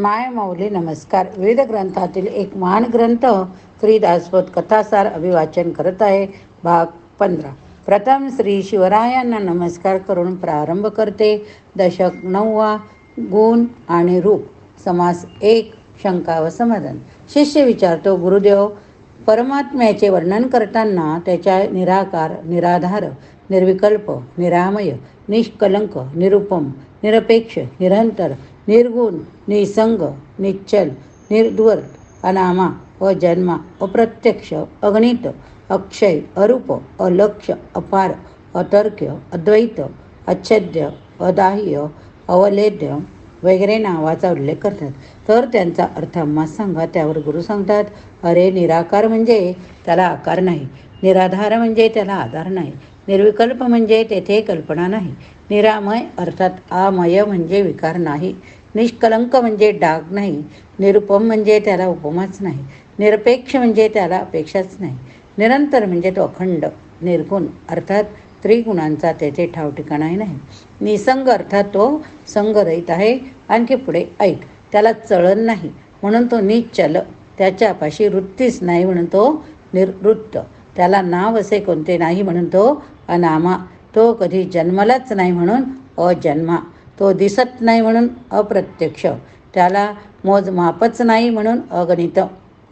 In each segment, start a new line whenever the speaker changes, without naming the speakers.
माय माऊली नमस्कार. विविध ग्रंथातील एक महान ग्रंथ श्री दासबोध कथासार अभिवाचन करत आहे. भाग पंधरा. प्रथम श्री शिवरायांना नमस्कार करून प्रारंभ करते. दशक नववा गुण आणि रूप. समास एक शंका व समाधान. शिष्य विचारतो गुरुदेव परमात्म्याचे वर्णन करताना त्याच्या निराकार निराधार निर्विकल्प निरामय निष्कलंक निरुपम निरपेक्ष निरंतर निर्गुण निसंग निश्चल निर्द्वर अनामा अजन्मा अप्रत्यक्ष अगणित अक्षय अरूप अलक्ष अपार अतर्क्य अद्वैत अच्छेद्य अदाह्य अवलेद्य वगैरे नावाचा उल्लेख करतात. तर त्यांचा अर्थ आम्हा सांगा त्यावर गुरु सांगतात अरे निराकार म्हणजे त्याला आकार नाही निराधार म्हणजे त्याला आधार नाही निर्विकल्प म्हणजे तेथे कल्पना नाही निरामय अर्थात आमय म्हणजे विकार नाही निष्कलंक म्हणजे डाग नाही निरुपम म्हणजे त्याला उपमाच नाही निरपेक्ष म्हणजे त्याला अपेक्षाच नाही. निरंतर म्हणजे तो अखंड निर्गुण अर्थात त्रिगुणांचा तेथे ठाव ठिकाणाही नाही. निसंग अर्थात तो संगरहित आहे आणखी पुढे ऐक त्याला चळण नाही म्हणून तो निचल त्याच्यापाशी वृत्तीच नाही म्हणून तो निर्वृत्त त्याला नाव असे कोणते नाही म्हणून तो अनामा तो कधी जन्मलाच नाही म्हणून अजन्मा. तो दिसत नाही म्हणून अप्रत्यक्ष. त्याला मोजमापच नाही म्हणून अगणित.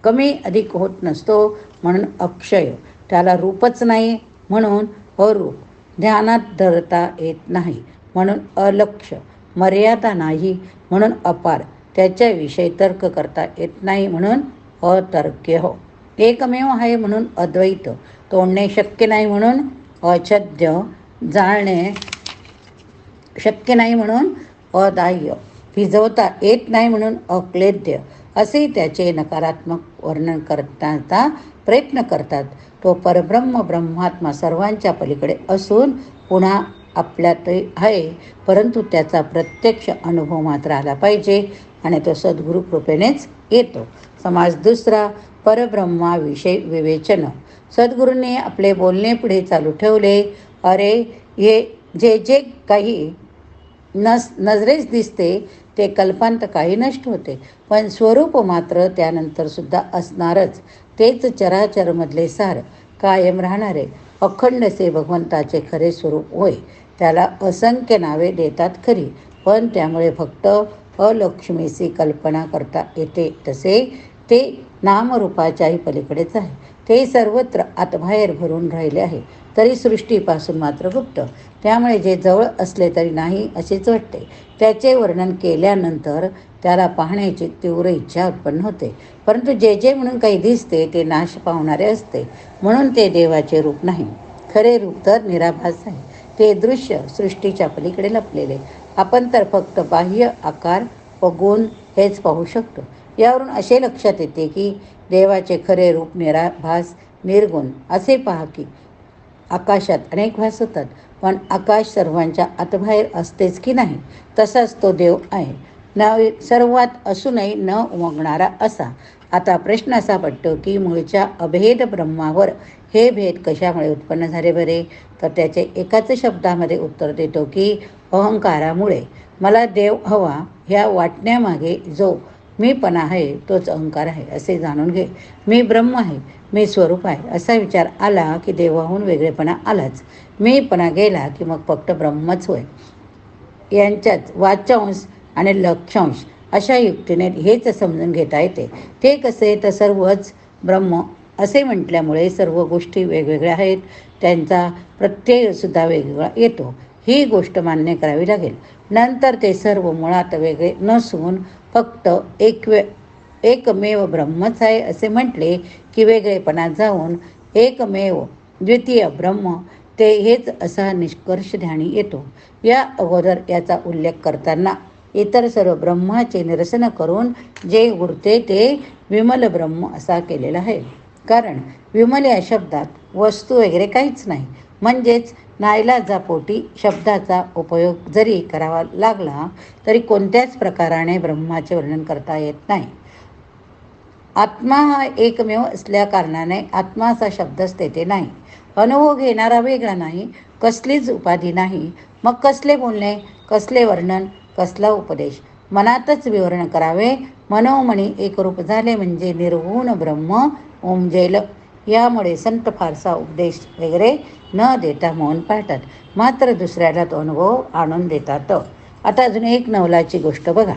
कमी अधिक होत नसतो म्हणून अक्षय. त्याला रूपच नाही म्हणून अरूप. ध्यानात धरता येत नाही म्हणून अलक्ष. मर्यादा नाही म्हणून अपार. त्याच्याविषयी तर्क करता येत नाही म्हणून अतर्क्य. हो एकमेव आहे म्हणून अद्वैत. तोडणे शक्य नाही म्हणून अछद्य. जाळणे शक्य नाही म्हणून अदाह्य. भिजवता येत नाही म्हणून अक्लेद्य. असे त्याचे नकारात्मक वर्णन करता प्रयत्न करतात. तो परब्रह्म ब्रह्मात्मा सर्वांच्या पलीकडे असून पुन्हा आपल्यात आहे. परंतु त्याचा प्रत्यक्ष अनुभव मात्र आला पाहिजे आणि तो सद्गुरु कृपेनेच येतो. समाज दुसरा परब्रह्माविषयी विवेचन. सद्गुरूंनी आपले बोलणे पुढे चालू ठेवले. अरे हे जे जे काही नस नजरेस दिसते ते कल्पांत काही नष्ट होते. पण स्वरूप मात्र त्यानंतर सुद्धा असणारच. तेच चराचरमधले सार कायम राहणारे. अखंडसे भगवंताचे खरे स्वरूप होय. त्याला असंख्य नावे देतात खरी. पण त्यामुळे फक्त अलक्ष्मीची कल्पना करता येते तसे ते नामरूपाच्याही पलीकडेच आहे. ते सर्वत्र आतबाहेर भरून राहिले आहे. तरी सृष्टीपासून मात्र गुप्त. त्यामुळे जे जवळ असले तरी नाही असेच वाटते. त्याचे वर्णन केल्यानंतर त्याला पाहण्याची तीव्र इच्छा उत्पन्न होते. परंतु जे जे म्हणून काही दिसते ते नाश पावणारे असते. म्हणून ते देवाचे रूप नाही. खरे रूप तर निराभास आहे. ते दृश्य सृष्टीच्या पलीकडे लपलेले. आपण तर फक्त बाह्य आकार व गुण हेच पाहू शकतो. यावरून असे लक्षात येते की देवाचे खरे रूप निराभास निर्गुण असे पहा की आकाशात अनेक भास होतात पण आकाश सर्वांच्या आतबाहेर असतेच की नाही? तसाच तो देव आहे. न सर्वात असूनही न उमगणारा असा. आता प्रश्न असा पडतो की मूळच्या अभेद ब्रह्मावर हे भेद कशामुळे उत्पन्न झाले बरे? तर त्याचे एकाच शब्दामध्ये उत्तर देतो की अहंकारामुळे. मला देव हवा ह्या वाटण्यामागे जो मीपणा आहे तोच अहंकार आहे असे जाणून घे. मी ब्रह्म आहे मी स्वरूप आहे असा विचार आला की देवाहून वेगळेपणा आलाच. मीपणा गेला की मग फक्त ब्रह्मच होय. यांच्यात वाचांश आणि लक्षांश अशा युक्तीने हेच समजून घेता येते. ते कसे? तर सर्वच ब्रह्म असे म्हटल्यामुळे सर्व गोष्टी वेगवेगळ्या आहेत. त्यांचा प्रत्ययसुद्धा वेगवेगळा येतो. ही गोष्ट मान्य करावी लागेल. नंतर ते सर्व मुळात वेगळे नसून फक्त एक वे एकमेव ब्रह्मच आहे असे म्हटले की वेगळेपणा जाऊन एकमेव द्वितीय ब्रह्म ते हेच असा निष्कर्ष ध्यानी येतो. या अगोदर याचा उल्लेख करताना इतर सर्व ब्रह्माचे निरसन करून जे उरते ते विमल ब्रह्म असा केलेला आहे. कारण विमल या शब्दात वस्तू वगैरे काहीच नाही. म्हणजेच नाईलाजापोटी शब्दाचा उपयोग जरी करावा लागला तरी कोणत्याच प्रकाराने ब्रह्माचे वर्णन करता येत नाही. आत्मा हा एकमेव असल्या कारणाने आत्माचा शब्दच तेथे नाही. अनुभव घेणारा वेगळा नाही कसलीच उपाधी नाही. मग कसले बोलणे कसले वर्णन कसला उपदेश? मनातच विवरण करावे. मनोमणी एकरूप झाले म्हणजे निर्गुण ब्रह्म ओमजेल यामुळे संत फारसा उपदेश वगैरे न देता मौन पाळतात. मात्र दुसऱ्याला तो अनुभव आणून देतात. आता अजून एक नवलाची गोष्ट बघा.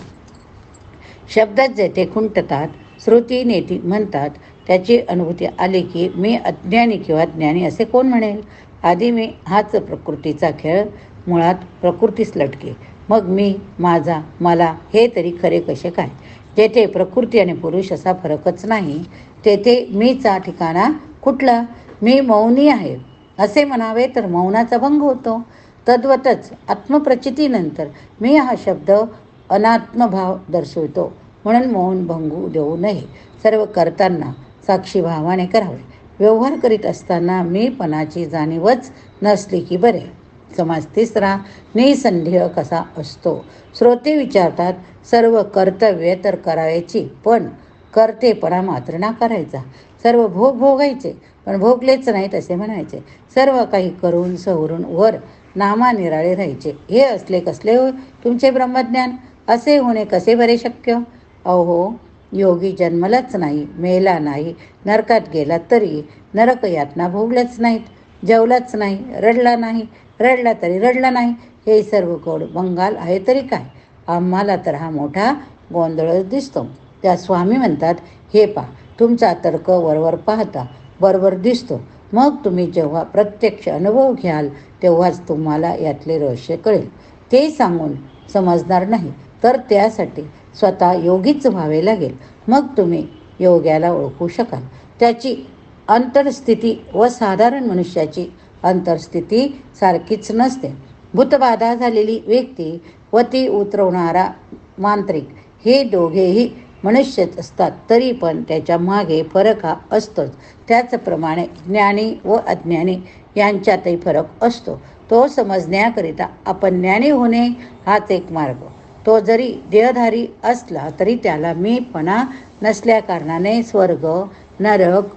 शब्दात जेथे खुंटतात श्रुती नेती म्हणतात त्याची अनुभूती आली की मी अज्ञानी किंवा ज्ञानी असे कोण म्हणेल? आधी मी हाच प्रकृतीचा खेळ मुळात प्रकृतीच लटके. मग मी माझा मला हे तरी खरे कसे काय? जेथे प्रकृती आणि पुरुष असा फरकच नाही. तेथे मीचा ठिकाणा कुठला? मी मौनी आहे. असे म्हणावे तर मौनाचा भंग होतो. तद्वतच आत्मप्रचितीनंतर मी हा शब्द अनात्मभाव दर्शवितो. म्हणून मौन भंगू देऊ नये. सर्व करताना साक्षी भावाने करावे. व्यवहार करीत असताना मीपणाची जाणीवच नसली की बरे. समाज तिसरा निसंदेह कसा असतो? श्रोते विचारतात सर्व कर्तव्य तर करायची पण कर्तेपणा मात्र ना करायचा सर्व भोग भोगायचे पण भोगलेच नाहीत असे म्हणायचे. सर्व काही करून सवरून वर नामानिराळे राहायचे. हे असले कसले हो तुमचे ब्रह्मज्ञान? असे होणे कसे बरे शक्य? अहो योगी जन्मलाच नाही मेला नाही नरकात गेला तरी नरक यातना भोगल्याच नाहीत जेवलाच नाही रडला नाही रडला तरी रडला नाही. हे सर्व गोड बंगाल आहे तरी काय? आम्हाला तर हा मोठा गोंधळच दिसतो. त्या स्वामी म्हणतात हे पा तुमचा तर्क वरवर पाहता बरोबर दिसतो. मग तुम्ही जेव्हा प्रत्यक्ष अनुभव घ्याल तेव्हाच तुम्हाला यातले रहस्य कळेल. ते सांगून समजणार नाही तर त्यासाठी स्वतः योगीच व्हावे लागेल. मग तुम्ही योग्याला ओळखू शकाल. त्याची अंतरस्थिती व साधारण मनुष्याची अंतरस्थिती सारखीच नसते. भूतबाधा झालेली व्यक्ती व ती उतरवणारा मांत्रिक हे दोघेही मनुष्यच असतात तरी पण त्याच्यामागे फरक हा असतोच. त्याचप्रमाणे ज्ञानी व अज्ञानी यांच्यातही फरक असतो. तो समजण्याकरिता आपण ज्ञानी होणे हाच एक मार्ग. तो जरी देहधारी असला तरी त्याला मीपणा नसल्याकारणाने स्वर्ग नरक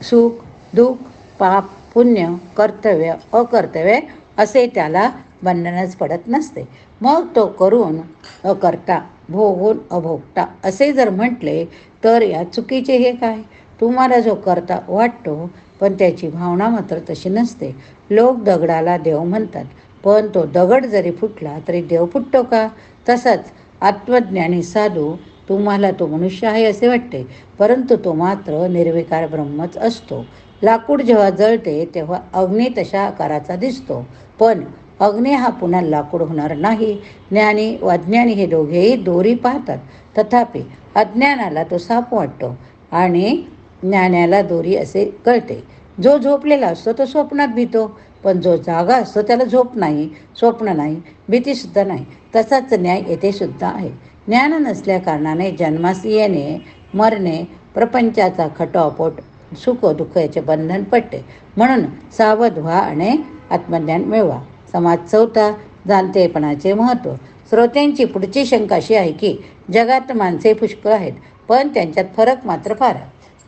सुख दुःख पाप पुण्य कर्तव्य अकर्तव्य असे त्याला बंधनच पडत नसते. मग तो करून अकर्ता भोगून अभोगता असे जर म्हटले तर या चुकीचे हे काय? तुम्हाला जो करता वाटतो पण त्याची भावना मात्र तशी नसते. लोक दगडाला देव म्हणतात पण तो दगड जरी फुटला तरी देव फुटतो का? तसाच आत्मज्ञानी साधू तुम्हाला तो मनुष्य आहे असे वाटते परंतु तो मात्र निर्विकार ब्रह्मच असतो. लाकूड जेव्हा जळते तेव्हा अग्नी तशा आकाराचा दिसतो. पण अग्नी हा पुन्हा लाकूड होणार नाही. ज्ञानी व अज्ञानी हे दोघेही दोरी पाहतात. तथापि अज्ञानाला तो साप वाटतो आणि ज्ञानाला दोरी असे कळते. जो झोपलेला असतो तो स्वप्नात भीतो. पण जो जागा असतो त्याला झोप नाही स्वप्न नाही भीतीसुद्धा नाही. तसाच न्याय येथे सुद्धा आहे. ज्ञान नसल्या कारणाने जन्मास येणे मरणे प्रपंचाचा खटोपोट सुख दुःख याचे बंधन पडते म्हणून सावध व्हा आणि आत्मज्ञान मिळवा. समाज चौथा जाणतेपणाचे महत्त्व श्रोत्यांची पुढची शंका अशी आहे की जगात माणसे पुष्कळ आहेत पण त्यांच्यात फरक मात्र फार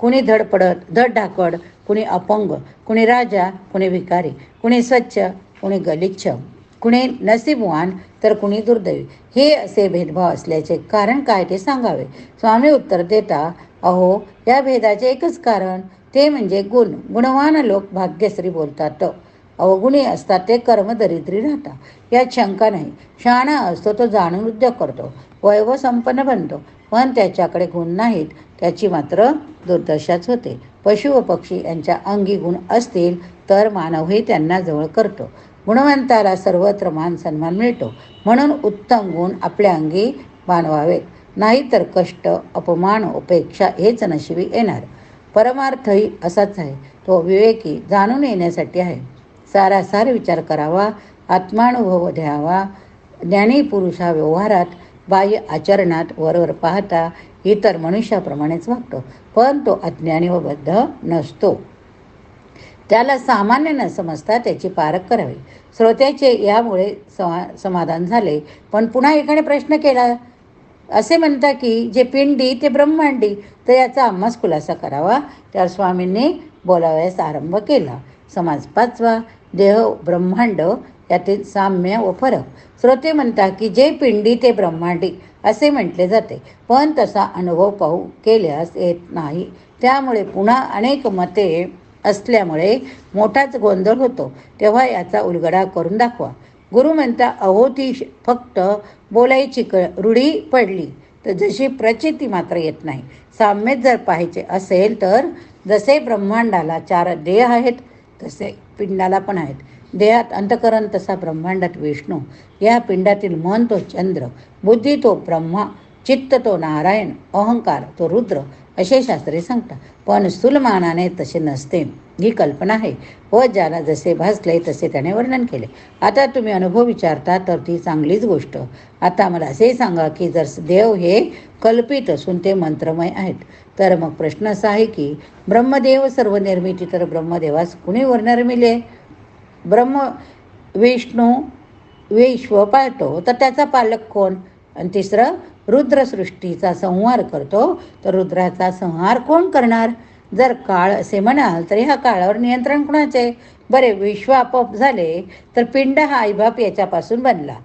कुणी धडपडत धडधाकड कुणी अपंग कुणी राजा कुणी भिकारी कुणी स्वच्छ कुणी गलिच्छ कुणी नसीबवान तर कुणी दुर्दैवी. हे असे भेदभाव असल्याचे कारण काय ते सांगावे? स्वामी उत्तर देता अहो या भेदाचे एकच कारण ते म्हणजे गुण. गुणवान लोक भाग्यश्री बोलतात. अवगुणी असतात ते कर्मदरिद्री राहतात. यात शंका नाही. शहाणा असतो तो जाणून उद्योग करतो. वैभव संपन्न बनतो. पण त्याच्याकडे गुण नाहीत त्याची मात्र दुर्दशाच होते. पशु व पक्षी यांच्या अंगी गुण असतील तर मानवही त्यांना जवळ करतो. गुणवंताला सर्वत्र मान सन्मान मिळतो. म्हणून उत्तम गुण आपल्या अंगी मानवावेत. नाहीतर कष्ट अपमान उपेक्षा हेच नशिबी येणार. परमार्थही असाच आहे. तो विवेकी जाणून येण्यासाठी आहे. सारासार विचार करावा आत्मानुभव द्यावा ज्ञानी पुरुषा व्यवहारात बाह्य आचरणात वरवर पाहता इतर मनुष्याप्रमाणेच वागतो पण तो अज्ञानी व बद्ध नसतो. त्याला सामान्य न समजता त्याची पारख करावी. श्रोत्याचे यामुळे समा समाधान झाले पण पुन्हा एकाने प्रश्न केला असे म्हणता की जे पिंडी ते ब्रह्मांडी तर याचा आम्हाच खुलासा करावा. त्या स्वामींनी बोलावयास आरंभ केला. समाज पाचवा देह ब्रह्मांड यातील साम्य व फरक. श्रोते म्हणतात की जे पिंडी ते ब्रह्मांडी असे म्हटले जाते पण तसा अनुभव पाहू केल्यास येत नाही. त्यामुळे पुन्हा अनेक मते असल्यामुळे मोठाच गोंधळ होतो. तेव्हा याचा उलगडा करून दाखवा. गुरु म्हणता अहो ती फक्त बोलायची क रूढी पडली तर जशी प्रचिती मात्र येत नाही. साम्यच जर पाहायचे असेल तर जसे ब्रह्मांडाला चार देह आहेत तसे पिंडाला पण आहेत. देहात अंतकरण तसा ब्रह्मांडात विष्णू. या पिंडातील मन तो चंद्र बुद्धी तो ब्रह्मा चित्त तो नारायण अहंकार तो रुद्र असे शास्त्रे सांगतात. पण स्थूलमानाने तसे नसते. ही कल्पना आहे. व ज्याला जसे भासले तसे त्याने वर्णन केले. आता तुम्ही अनुभव विचारता तर ती चांगलीच गोष्ट. आता मला असे सांगा की जर देव हे कल्पित असून ते मंत्रमय आहेत तर मग प्रश्न असा आहे की ब्रह्मदेव सर्व निर्मिती तर ब्रह्मदेवास कुणी वर्णन मिले? ब्रह्म विष्णू विश्व पाळतो तर त्याचा पालक कोण? आणि तिसरं रुद्रसृष्टीचा संहार करतो तर रुद्राचा संहार कोण करणार? जर काळ असे म्हणाल तर ह्या काळावर नियंत्रण कोणाचे? बरे विश्वापप झाले तर पिंड हा आईबाप याच्यापासून बनला.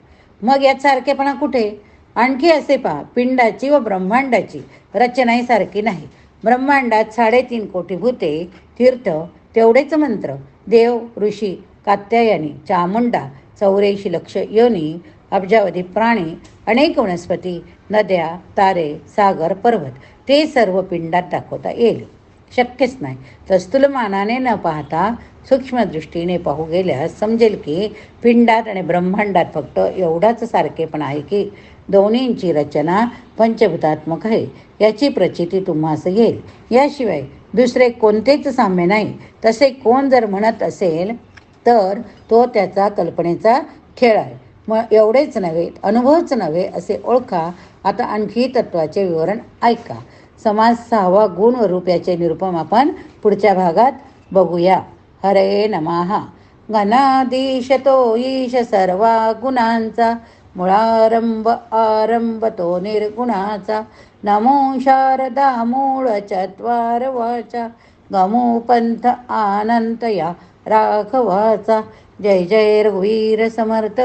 मग यात सारखेपणा कुठे? आणखी असे पहा पिंडाची व ब्रह्मांडाची रचनाही सारखी नाही. ब्रह्मांडात साडेतीन कोटी भूते तीर्थ तेवढेच मंत्र. देव ऋषी कात्यायनी चामुंडा चौऱ्याऐंशी लक्ष योनी अब्जावधी प्राणी अनेक वनस्पती नद्या तारे सागर पर्वत ते सर्व पिंडात दाखवता येईल. शक्यच नाही. तर स्थूलमानाने न पाहता सूक्ष्मदृष्टीने पाहू गेल्यास समजेल की पिंडात आणि ब्रह्मांडात फक्त एवढाच सारखेपण आहे की दोन्हींची रचना पंचभूतात्मक आहे. याची प्रचिती तुम्हास येईल. याशिवाय दुसरे कोणतेच साम्य नाही. तसे कोण जर म्हणत असेल तर तो त्याचा कल्पनेचा खेळ आहे. मग एवढेच नव्हे अनुभवच नव्हे असे ओळखा. आता आणखी तत्वाचे विवरण ऐका. समाज सहावा गुण व रूप याचे निरूपम आपण पुढच्या भागात बघूया. हरे नमाहा गणाधीश तो ईश सर्वा गुणांचा. मुळारंभ आरंभ तो निर्गुणाचा. नमो शारदा मूळ चत्वार वाचा. गमो पंथ आनंत या राघवाचा. जय जय रघुवीर समर्थ.